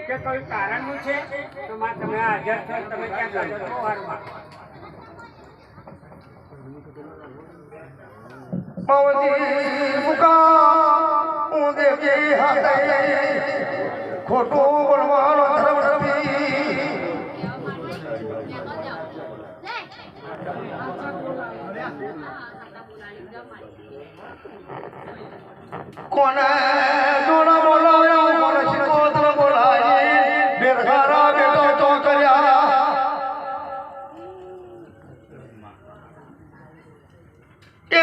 કે કોઈ કારણનું છે, તો માં તમે હાજર છો તમે ક્યાં હાજર છો વારમાં ખોટું બોલવાનો ધર્મ कोने दोना बोलाये कोने चिकोतना बोलाये बिरघरा के तो तो कल्याण ये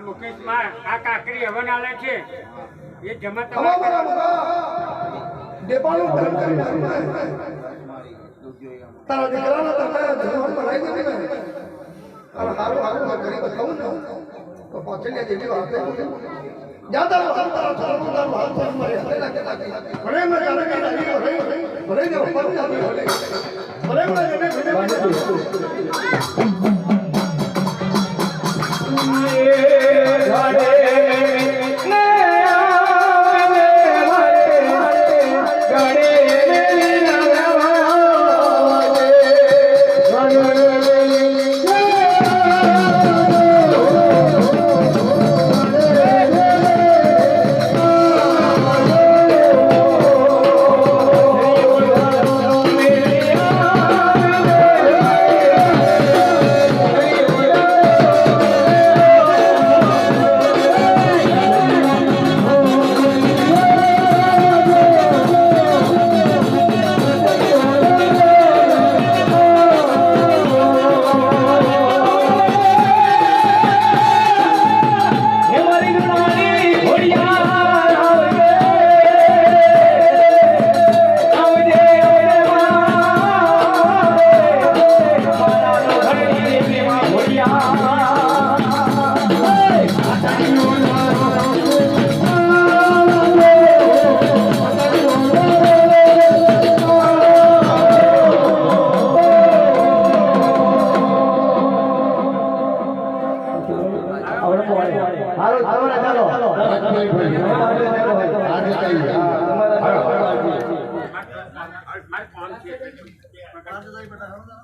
આ મુકેશમાં આ કાકરી હવન આલે છે એ જમા ખમા તમારે મારા મારા દેપાળું ધર્મ કરી તારા દીકરાના તમે જમવાનું બનાવી દીધું ને અને હારું હારું કરી બતાવું ને તો પાછળ જેવી વાત નહીં જા તારું હાથ તારા હાથ પર મારી હાથે લાગે લાગે મેં તારે હાલો ચાલો ચાલો.